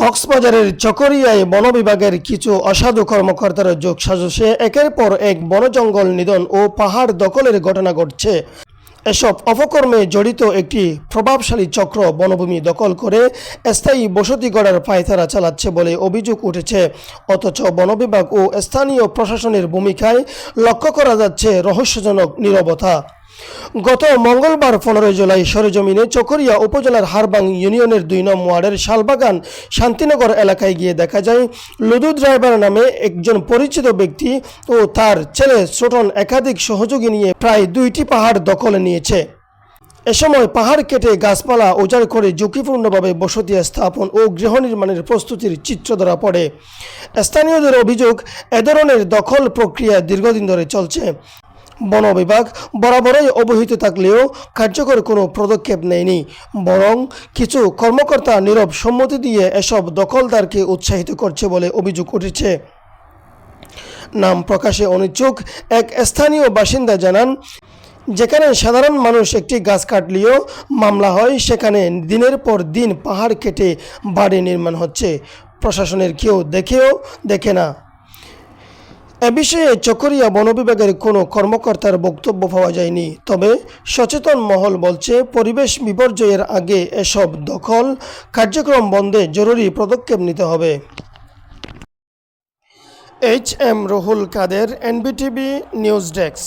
কক্সবাজারের চকরিয়ায় বন বিভাগের কিছু অসাধু কর্মকর্তার যোগ সাজসে একের পর এক বনজঙ্গল নিধন ও পাহাড় দখলের ঘটনা ঘটছে। এসব অপকর্মে জড়িত একটি প্রভাবশালী চক্র বনভূমি দখল করে স্থায়ী বসতি গড়ার পায়তারা চালাচ্ছে বলে অভিযোগ উঠেছে। অথচ বন বিভাগ ও স্থানীয় প্রশাসনের ভূমিকায় লক্ষ্য করা যাচ্ছে রহস্যজনক নীরবতা। গত মঙ্গলবার পনেরোই জুলাই সরেজমিনে চকরিয়া উপজেলার হারবাং ইউনিয়নের দুই নং ওয়ার্ডের শালবাগান শান্তিনগর এলাকায় গিয়ে দেখা যায় লুদু ড্রাইভার নামে একজন পরিচিত ব্যক্তি ও তার ছেলে ছোটন একাধিক সহযোগী নিয়ে প্রায় দুইটি পাহাড় দখলে নিয়েছে। এ সময় পাহাড় কেটে গাছপালা উজাড় করে ঝুঁকিপূর্ণভাবে বসতি স্থাপন ও গৃহ নির্মাণের প্রস্তুতির চিত্র ধরা পড়ে। স্থানীয়দের অভিযোগ, এ ধরনের দখল প্রক্রিয়া দীর্ঘদিন ধরে চলছে। বন বিভাগ বরাবরই অবহিত থাকলেও কার্যকর কোনো পদক্ষেপ নেয়নি। বরং কিছু কর্মকর্তা নীরব সম্মতি দিয়ে এসব দখলদারকে উৎসাহিত করছে বলে অভিযোগ উঠেছে। নাম প্রকাশে অনিচ্ছুক এক স্থানীয় বাসিন্দা জানান, যেখানে সাধারণ মানুষ একটি গাছ কাটলেও মামলা হয়, সেখানে দিনের পর দিন পাহাড় কেটে বাড়ি নির্মাণ হচ্ছে। প্রশাসনের কেউ দেখেও দেখে না। এ বিষয়ে চকরিয়া বনবিভাগের কোনো কর্মকর্তার বক্তব্য পাওয়া যায়নি। তবে সচেতন মহল বলছে, পরিবেশ বিপর্যয়ের আগে এসব দখল কার্যক্রম বন্ধে জরুরি পদক্ষেপ নিতে হবে। H M Rahul Kader, NBTV news desk.